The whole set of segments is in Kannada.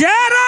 Yeah.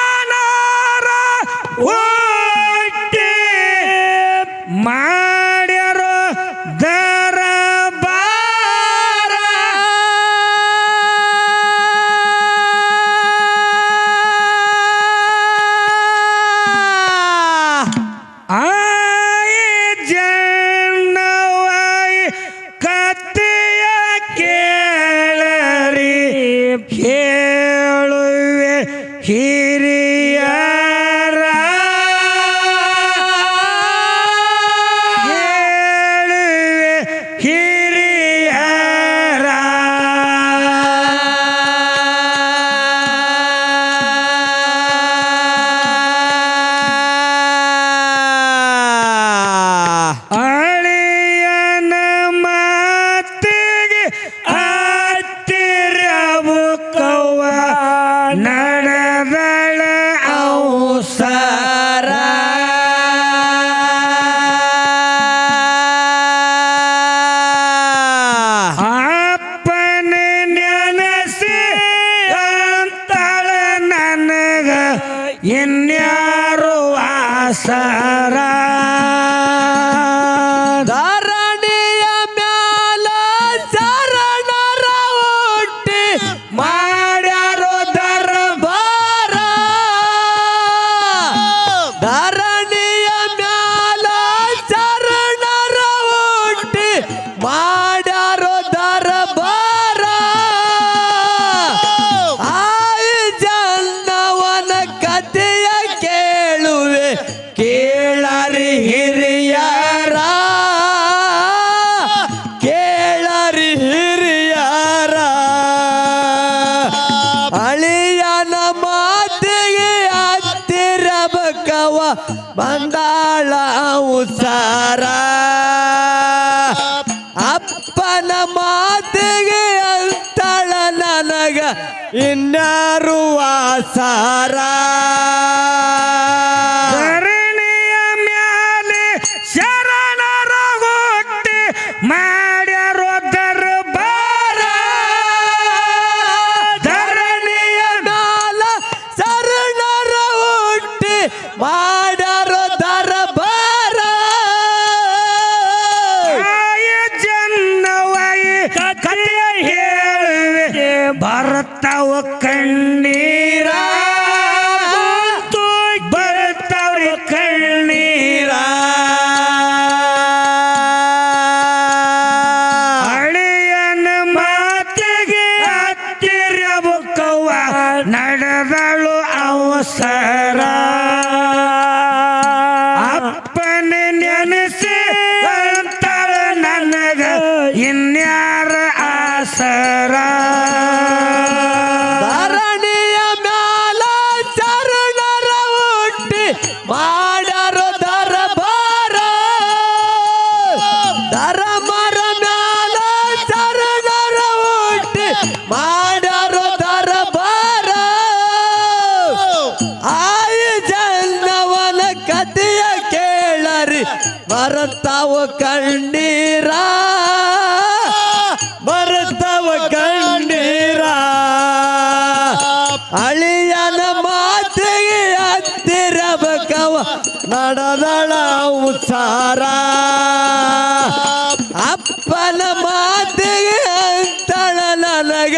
ಅಪ್ಪನ ಮಾತಿಗೆ ಅಂತಳ ನನಗ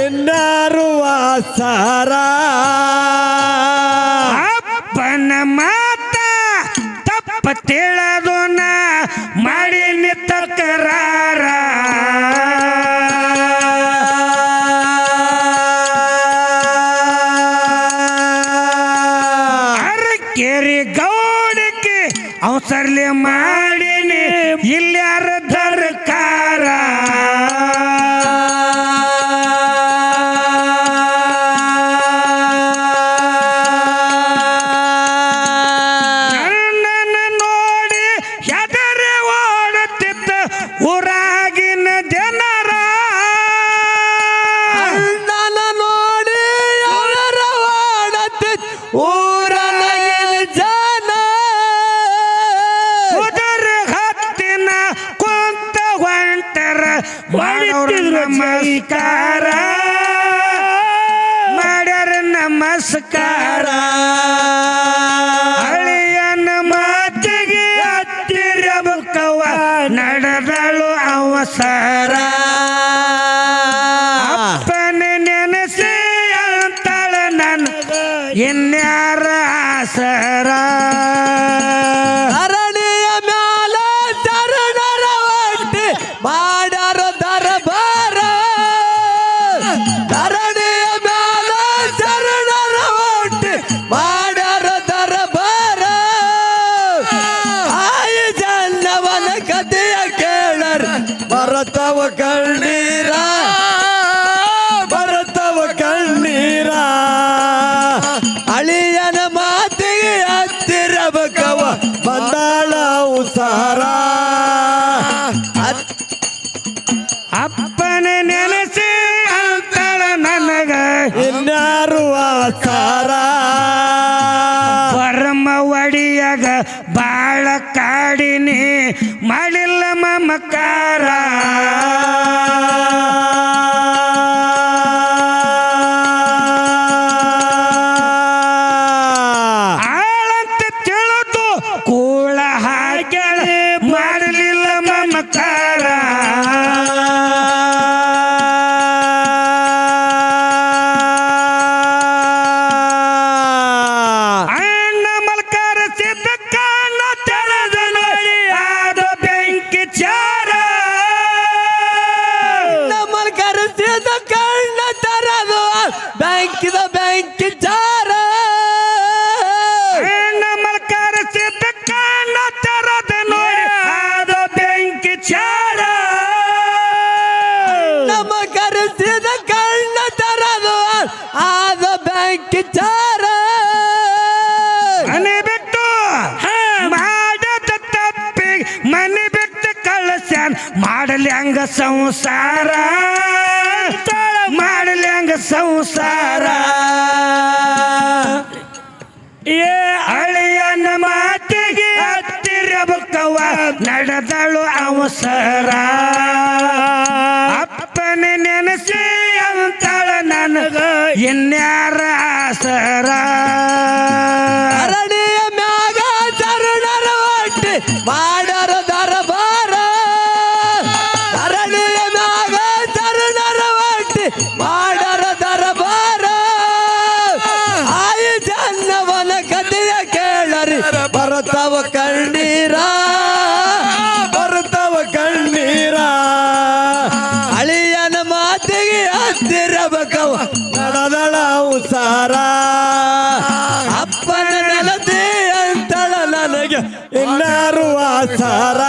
ಇನ್ನಾರು ವಾಸಾರ. ಅಪ್ಪನ ಮಾತ ತಪ್ಪ ತಿಳದ ficar. ¡Arre! ಮಾಡಲ್ಯಾಂಗ ಸಂಸಾರ. ಮಾಡಲ್ಯಾಂಗ ಸಂಸಾರ. ಏ ಅಳಿಯನ ಮಾತಿಗೆ ಹತ್ತಿರ ಬುಕ್ಕವ ನಡೆದಳು ಅವಸರ. ಅಪ್ಪನ ನೆನೆಸಿ ಅಂತಳ ನನಗ ಇನ್ಯಾರ ಸರಾ ಬರುತ್ತವ ಕಣ್ಣೀರ, ಬರ್ತಾವ ಕಣ್ಣೀರ. ಅಳಿಯನ ಮಾತಿಗೆ ಹತ್ತಿರಬೇಕವ, ನಡದಳ ಉಸಾರ ಅಪ್ಪನ ನೆಲತಿ ಅಂತಳ ನನಗೆ ಇನ್ನಾರು ಆಸಾರ.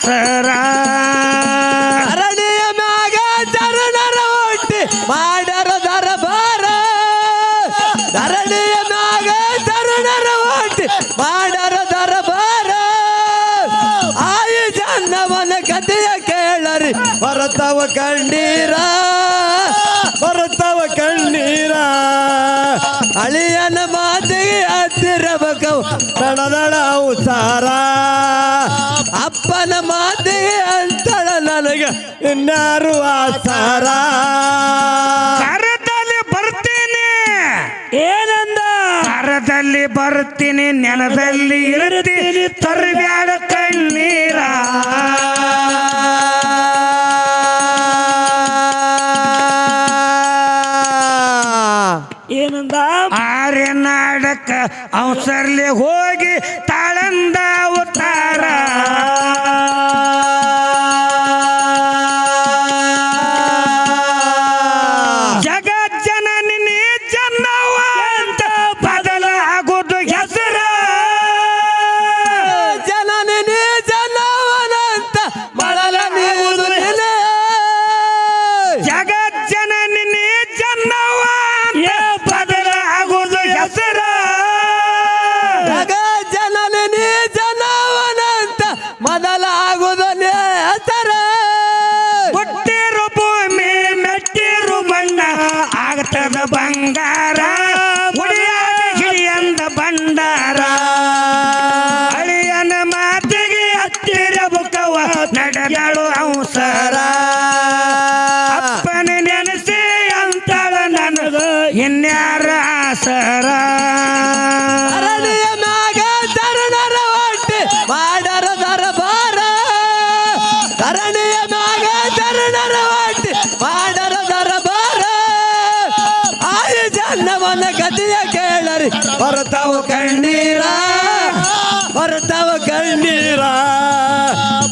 ದಸರಾ ಅರಣಿಯ ಮ್ಯಾಗ ಚರಣರ ಹುಟ್ಟಿ ಮಾಡರ ದರಬಾರ. ಧರಣಿಯ ಮ್ಯಾಗ ಚರಣರ ಹುಟ್ಟಿ ಮಾಡರ ದರಬಾರ. ಆಯಿ ಚನ್ನವನ ಕಥೆಯ ಕೇಳರಿ. ಹೊರತವ ಕಣ್ಣೀರ. ಹೊರತವ ಕಣ್ಣೀರ. ಅಳಿಯನ ಮಾತಿಗೆ ಹತ್ತಿರಬೇಕು. ದಳದಳ ಉಸಾರ. ಅಪ್ಪನ ಮಾತೆ ಅಂತಳ ನನಗ ಇನ್ನಾರು ಆಸಾರ. ಕರದಲ್ಲಿ ಬರ್ತೀನಿ. ಏನಂದ? ಕರದಲ್ಲಿ ಬರ್ತೀನಿ ನೆಲದಲ್ಲಿ ಇರುತ್ತೀನಿ ತರಬ್ಯಾಡ ಕಣ್ಣೀರ. ಏನಂದ? ಆರ್ಯನಾಡಕ್ಕ ಅವಸರ್ಲಿ ಹೋಗಿ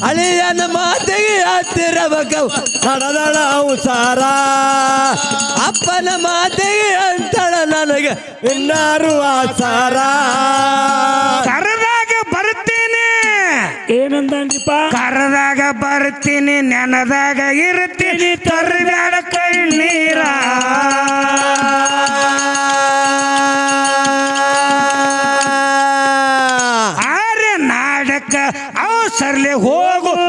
ಅಳಿಯನ ಮಾತಿಗೆ ಹತ್ತಿರಬೇಕು ನಡೆದಳ ಉಸಾರ ಅಪ್ಪನ ಮಾತಿಗೆ ಅಂತಳ ನನಗೆ ಇನ್ನಾರು ಆಸಾರ ಕರದಾಗ ಬರ್ತೀನಿ ಏನಂದನ್ರಿಪ್ಪ ಕರದಾಗ ಬರ್ತೀನಿ ನೆನದಾಗ ಇರ್ತೀನಿ ತರಬ್ಯಾಡ ಕಣ್ಣೀರ ಆರೆ ಹೋಗು.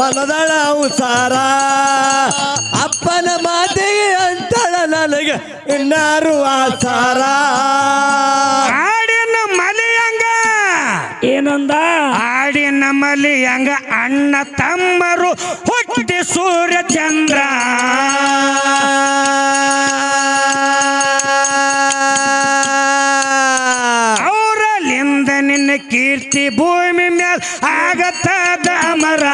ಬಲದಳ ಉಸಾರ ಅಪ್ಪನ ಮಾತಿಗೆ ಅಂತಳ ನನಗೆ ಇನ್ನಾರು ಆಸಾರ. ಆಡಿನ ಮಲಿಯಂಗ. ಏನಂದ? ಆಡಿನ ಮಲಿಯಂಗ ಅಣ್ಣ ತಮ್ಮರು ಹುಟ್ಟಿ ಸೂರ್ಯ ಚಂದ್ರ ಅವರಲ್ಲಿಂದ ನಿನ್ನ ಕೀರ್ತಿ ಭೂಮಿ ಮ್ಯಾಲ ಆಗತ್ತದ ಅಮರ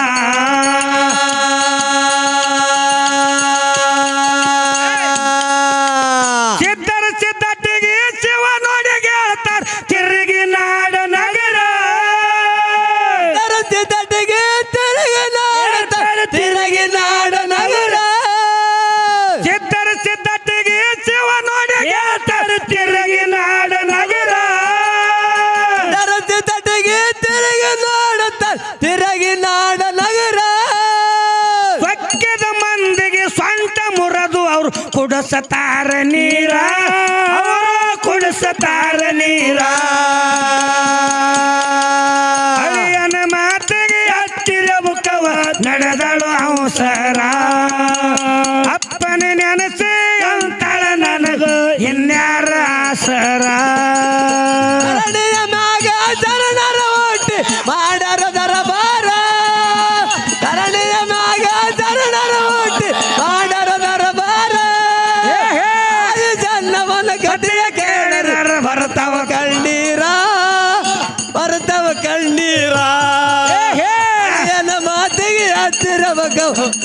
ಕುಡಿಸತಾರ ನೀರ. ಕುಡಿಸತಾರ ನೀರ.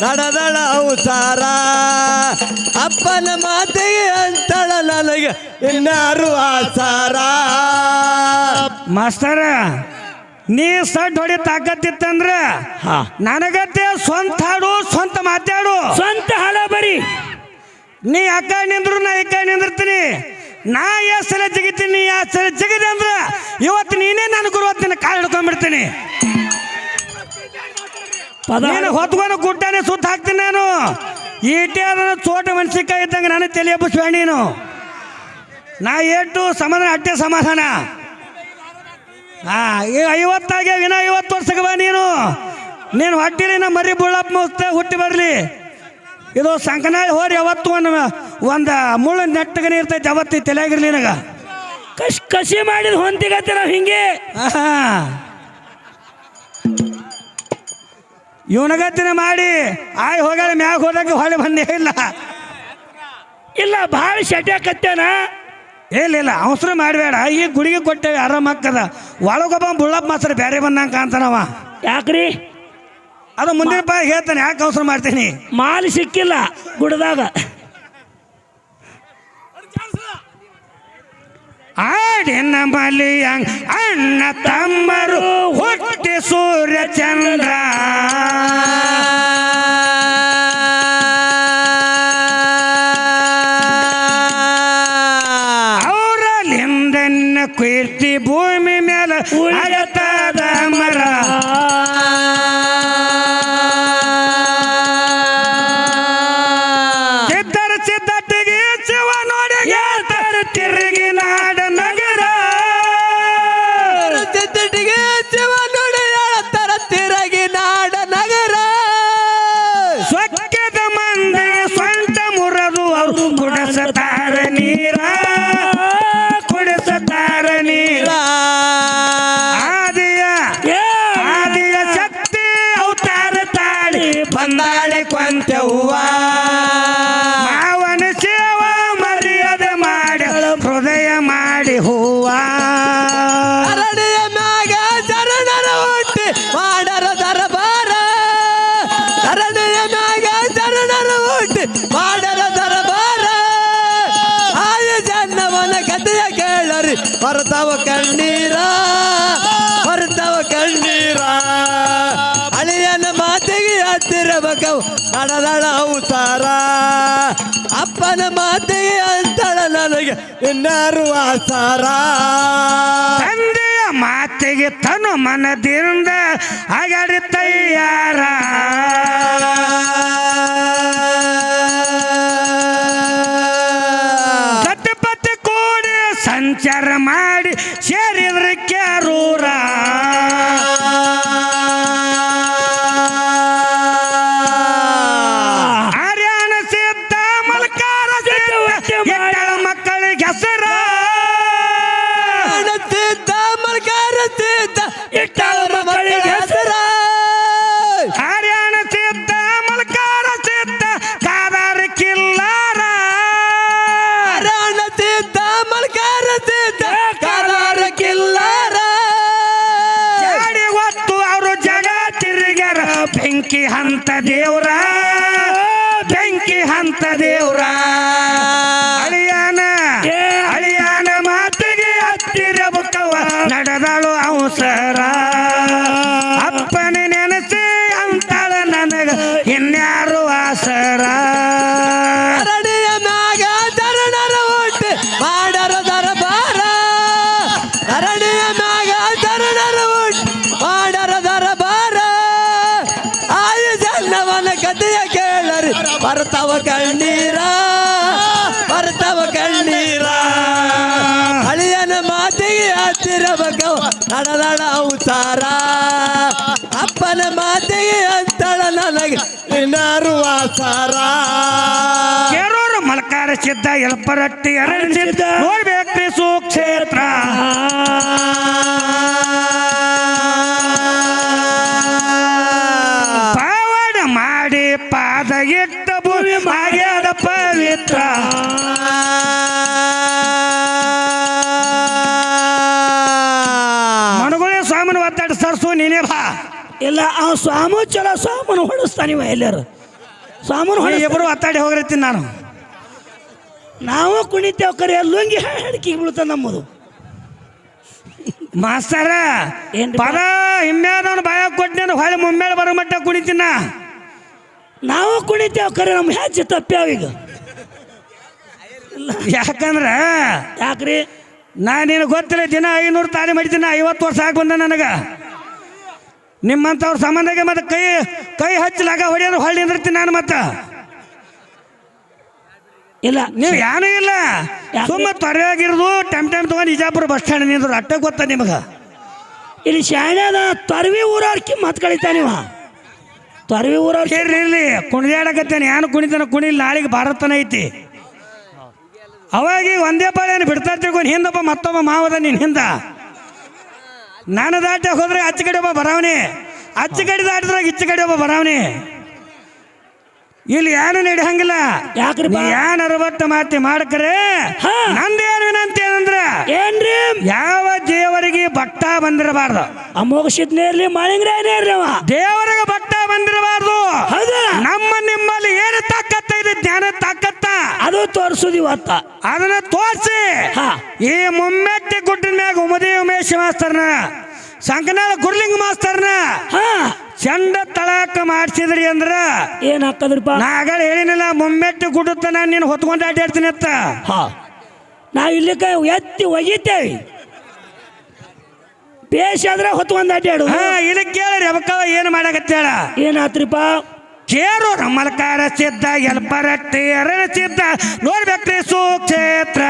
ನಡೆದಳ ಉಸಾರ. ಅಪ್ಪನ ಮಾತೆಗೆ ಅಂತಳ ನನಗೆ ಇನ್ನಾರು ಆಸಾರ. ಮಾಸ್ತರ ನೀ ಸಡ್ ಹೊಡಿ ತಾಕತ್ತಿತ್ತಂದ್ರ ಹಾ. ನನಗತ್ತೆ ಸ್ವಂತ ಹಾಡು ಸ್ವಂತ ಮಾತಾಡು ಸ್ವಂತ ಹಾಳ ಬರಿ. ನೀ ಅಕ್ಕ ನಿಂದ್ರು ನಾ ಇಕ್ಕ ನಿಂದಿರ್ತೀನಿ. ನಾ ಎಷ್ಟು ಸಲ ಜಿಗಿತೀನಿ ನೀ ಎಷ್ಟು ಸಲ ಜಿಗಿದೆ ಅಂದ್ರೆ ಇವತ್ತು ನೀನೇ ನನ್ನ ಗುರುವತ್ತಿನ ಕಾಲು ಹಿಡ್ಕೊಂಡ್ಬಿಡ್ತೀನಿ. ನೀನು ಹೊತ್ಕೊಂಡು ಗುಡ್ಡಾನೆ ಸುತ್ತ ಹಾಕ್ತೀನಿ ನಾನು. ಈಟೆ ಅದನ್ನು ಚೋಟ ಮನ್ಸಿಕಾಯಿ ಇದ್ದಂಗೆ ನಾನು ತಲೆ ಎಬ್ಬಿಸ್ಬೇಡ ನೀನು. ನಾ ಏಟು ಸಮಾಧಾನ ಅಟ್ಟೆ ಸಮಾಧಾನ. ಹಾ ಈಗ ಐವತ್ತಾಗೆ ವಿನ ಐವತ್ತು ವರ್ಷಕ್ಕೆ ಬಾ ನೀನು. ನೀನು ಹೊಟ್ಟಿಲಿ ನಮ್ಮ ಮರಿ ಬುಳ್ಳಪ್ಪ ಮುಸ್ತ ಹುಟ್ಟಿ ಬರಲಿ. ಇದು ಸಂಕನಾಳಿ ಹೋರಿ ಯಾವತ್ತು ಒಂದು ಒಂದು ಮುಳ್ಳು ನೆಟ್ಟಗನೆ ಇರ್ತೈತೆ ಅವತ್ತಿ ತಲೆಯಾಗಿರ್ಲಿ ನನಗೆ. ಕಶ್ ಕಸಿ ಮಾಡಿದ ಹೊಂದಿಗತ್ತೆ ನಾವು ಹಿಂಗೆ. ಆಹಾ. ಇವನಗತ್ತಿನ ಮಾಡಿ ಆಯ್ ಹೋಗಳ ಮ್ಯಾಗ ಹೋದಾಗ ಹೊಳೆ ಬಂದೇ ಇಲ್ಲ. ಇಲ್ಲ ಭಾಳ ಶಟ್ಯಾಕತ್ತೇನ ಇಲ್ಲ ಇಲ್ಲ ಅವಸರ ಮಾಡಬೇಡ. ಈ ಗುಡಿಗೆ ಕೊಟ್ಟೇವೆ ಆರಾಮಾಗ್ತದ ಒಳಗೊಬ್ಬ ಬುಳ್ಳಪ್ಪ ಮಾತ್ರ ಬೇರೆ ಬಂದಂಗೆ ಕಾಣ್ತಾನವ ಯಾಕ್ರಿ? ಅದು ಮುಂದಿನ ಪಾಯ ಹೇಳ್ತಾನೆ ಯಾಕೆ ಅವಸರ ಮಾಡ್ತೀನಿ? ಮಾಲ್ ಸಿಕ್ಕಿಲ್ಲ ಗುಡದಾಗ ಆಡಿನ ಮಲಿಯಂಗ್ ಅಣ್ಣ ತಮ್ಮರು ಹೊಟ್ಟೆ ಸೂರ್ಯ ಚಂದ್ರ ಅವರು ಕುಡಿಸತಾರ ಅಪ್ಪನ ಮಾತಿಗೆ ಅಂತಳ ನನಗೆ ಇನ್ನಾರು ಆಸಾರ ತಂದೆಯ ಮಾತಿಗೆ ತನು ಮನದಿಂದ ಅಗಡಿ ತಯ್ಯಾರ ಸತ್ಯಪತಿ ಕೂಡಿ ಸಂಚಾರ ಮಾಡಿ ಸೇರಿದ್ರ ಕ್ಯಾರೂರ ಹಂತ ದೇವ್ರ ಬೆಂಕಿ ಹಂತ ದೇವ್ರ. ಅವತಾರ ಅಪ್ಪನ ಮಾತೆ ಅಂತಳ ನನಗೆ ಆಸಾರ. ಮಲ್ಕಾರ ಮಲಕಾರ ಸಿದ್ಧ ಎಲ್ಪರಟ್ಟಿ ಅರಣ್ಯ ಸಿದ್ಧ ನೋಡ್ಬೇಕ್ರಿ ಸುಕ್ಷೇತ್ರ. ಆ ಸ್ವಾಮು ಚಲೋ ಸ್ವಾಮನು ಹೊಡಿಸ್ತಾನಿವ ಎಲ್ಲರೂ. ಸ್ವಾಮನು ಹೊಡ ಇಬ್ಬರು ಒತ್ತಾಡಿ ಹೋಗಿರ್ತೀನಿ ನಾನು. ನಾವು ಕುಣಿತೇವೆ ಕರೆ ಲುಂಗಿ ಹಡ್ಕಿಗೆ ಬೀಳ್ತ ನಮ್ಮದು. ಮಾಸ್ತರ ಏನ್ರಿ ಪದ ಹಿಮ್ಮ್ಯಾದವನು ಬಾಯ ಕೊಟ್ಟಿನ ಹೊಳೆ ಮುಮ್ಮೇಲೆ ಬರೋ ಮಟ್ಟ ಕುಣಿತೀನ? ನಾವು ಕುಣಿತೇವೆ ಕರೆ ನಮ್ಮ ಹೆಚ್ಚು ತಪ್ಪ್ಯಾವ ಈಗ. ಯಾಕಂದ್ರೆ? ಯಾಕ್ರಿ? ನಾ ನಿನಗೆ ಗೊತ್ತಿಲ್ಲ ದಿನ ಐನೂರು ತಾಳಿ ಮಾಡಿದ್ದೀನಿ ಐವತ್ತು ವರ್ಷ ಆಗಿ ಬಂದ ನನಗೆ. ನಿಮ್ಮಂಥವ್ರ ಸಂಬಂಧಕ್ಕೆ ಮತ್ತೆ ಕೈ ಕೈ ಹಚ್ಚಲಾಗ ಹೊಡೆಯೋದು ಹೊಳ್ಳಿ ನಿಂದಿರ್ತೀನಿ ನಾನು ಮತ್ತೆ. ಇಲ್ಲ. ನೀವು ಏನೂ ಇಲ್ಲ? ಸುಮ್ಮ ತೊರೆಯಾಗಿರೋದು ಟೈಮ್ ಟೈಮ್ ತೊಗೊಂಡು ಇಜಾಪುರ ಬಸ್ ಸ್ಟ್ಯಾಂಡ್ ನಿಂದ್ರು ಅಟ್ಟ ಗೊತ್ತ ನಿಮಗೆ? ಇಲ್ಲಿ ಶಾಣ್ಯಾದ ತೊರವಿ ಊರವ್ರಿಗೆ ಮತ್ ಕಳಿತಾನಿವ ತೊರವಿ ಊರವ್ರ ಇರ್ಲಿ ಇರ್ಲಿ. ಕುಣಿದಾಡಕತ್ತೇನೆ. ಏನು ಕುಣಿತಾನ ಕುಣಿಲ್ ನಾಳೆಗೆ ಭಾರತನ ಐತಿ. ಅವಾಗಿ ಒಂದೇ ಪಾಳೇನು ಬಿಡ್ತಾ ತಿಳ್ಕೊಂಡು ಹಿಂದಪ್ಪ ಮತ್ತೊಬ್ಬ ಮಾವದ ನೀನು ಹಿಂದ. ನಾನು ದಾಟ ಹೋದ್ರೆ ಆಚೆ ಕಡೆ ಒಬ್ಬ ಬರಾವಣೆ ಆಚೆ ಕಡೆ ದಾಟಿದ್ರಾಗ ಇಚ್ಚ ಕಡೆ ಒಬ್ಬ ಬರಾವಣೆ ಇಲ್ಲಿ ಏನು ನಡೆಯಂಗಿಲ್ಲ ಯಾಕ್ರಿ ಬಾ? ಏನ್ ಅರವತ್ತು ಮಾತಿ ಮಾಡ್ಕರೆ ಹಾ. ವಿನಂತಿ ಏನಂದ್ರೆ ಏನ್ರಿ? ಯಾವ ದೇವರಿಗೆ ಭಕ್ತ ಬಂದಿರಬಾರ್ದು. ಅಮೋಘಸಿದ್ನೇ ಇರ್ಲಿ ಮಾಳಿಂಗ್ರೇನೇ ಇರ್ಲಿ ಅವ. ದೇವರಿಗೆ ಭಕ್ತ ಬಂದಿರಬಾರ್ದು. ಹೌದಾ? ನಮ್ಮ ನಿಮ್ಮಲ್ಲಿ ಏನು ತಾಕತ್ತ ಇದೆ ಜ್ಞಾನ ತಾಕತ್ತ? ಅದು ತೋರಿಸುದು ಇವತ್ತ. ಅದನ್ನ ತೋರಿಸಿ. ಈ ಮುಮ್ಮೆಟ್ಟಿ ಗುಡ್ಡಿನ ಮ್ಯಾಗ ಉಮದಿ ಉಮೇಶ್ ಮಾಸ್ತರ್ನ ಸಂಕನಾಳ ಗುರ್ಲಿಂಗ್ ಮಾಸ್ತರ್ನ ಹಾ. ಚಂಡ ತಳಾಕ ಮಾಡಿಸಿದ್ರಿ ಅಂದ್ರ ಏನ್ ಹಾಕದ್ರಿಪ್ಪ? ಆಗಳ ಹೇಳಿನಿಲ್ಲ ಮುಮ್ಮೆಟ್ಟಿ ಗುಡ್ಡತ್ತ ನಾನು ನೀನು ಹೊತ್ಕೊಂಡು ಅಡ್ಡಾಡ್ತೀನಿ ಅತ್ತ ಹಾ. ನಾವ್ ಇಲ್ಲಿ ಕೈ ಎತ್ತಿ ಒಗಿತೇವೆ. ಬೇಷ್ ಆದ್ರೆ ಹೊತ್ಕೊಂಡ್ ಅಡ್ಡಾಡು ಹಾ ಇಲ್ಲಿ ಕೇಳ್ರಿ ಅವಕ್ಕವ ಏನು ಮಾಡಕತ್ತೇಳ ಏನಾತ್ರಿಪ್ಪ? ಕೇರು ರಮಲಕಾರ ಸಿದ್ಧ ಎಲ್ಪರಟ್ಟಿ ಅರಣ ಸಿದ್ಧ ನೋಡ್ಬೇಕ್ರಿ ಸುಕ್ಷೇತ್ರ.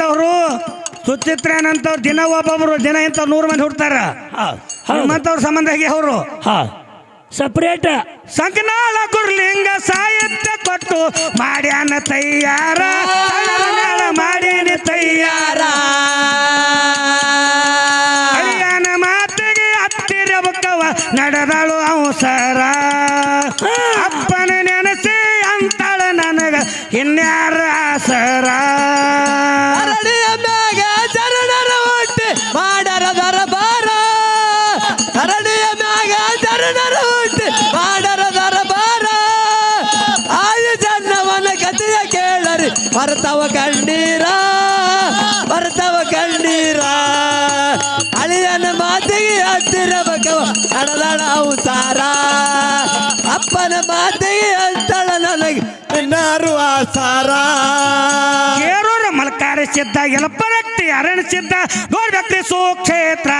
ಅಭಿಷೇಕನಂತವ್ರು ಸುಚಿತ್ರನಂತವ್ರು ದಿನ ಒಬ್ಬೊಬ್ರು ದಿನ ಇಂಥವ್ರು ನೂರು ಮಂದಿ ಹುಡ್ತಾರ? ನಿಮ್ಮಂತವ್ರ ಸಂಬಂಧ ಹೇಗೆ ಅವರು? ಹಾ ಸಪ್ರೇಟ್ ಸಂಕನಾಳ ಗುರ್ಲಿಂಗ ಸಾಹಿತ್ಯ ಕೊಟ್ಟು ಮಾಡ್ಯಾನ ತಯ್ಯಾರ ಮಾಡ್ಯಾನ ತಯ್ಯಾರ ಅಳಿಯನ ಮಾತಿಗೆ ಹತ್ತಿರ ಬಕ್ಕವ ನಡೆದಳು ಅವಸರ. ಅಪ್ಪನ ನೆನಸಿ ಅಂತಳ ನನಗ ಇನ್ಯಾರ ಆಸರ? ಸಿದ್ಧ ಎಲಪರಟ್ಟಿ ಅರಣ್ಯ ಸಿದ್ಧ ನೋಡ್ಬೇಕ್ರಿ ಸುಕ್ಷೇತ್ರ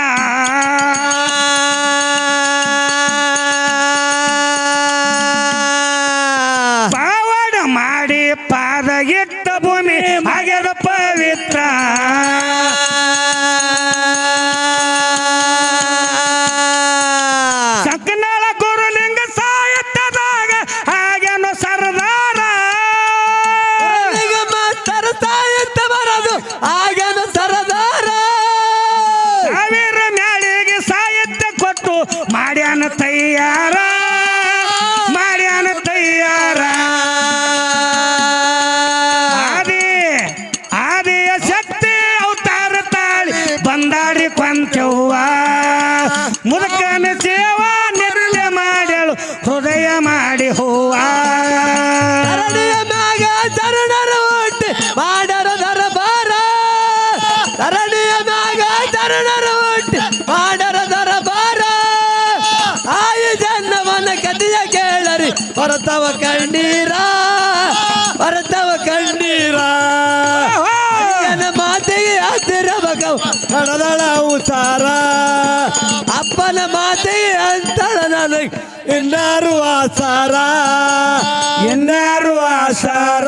ಹೊರತವ ಕಣ್ಣೀರ ಹೊರತವ ಕಣ್ಣೀರ ಅಯ್ಯನ ಮಾತಿಗೆ ಹತ್ತಿರ ಬಗವ ನಡೆದಳ ಉಸಾರ ಅಪ್ಪನ ಮಾತಿಗೆ ಅಂತಳ ನನಗೆ ಇನ್ನಾರು ಆಸಾರ ಇನ್ನಾರು ಆಸಾರ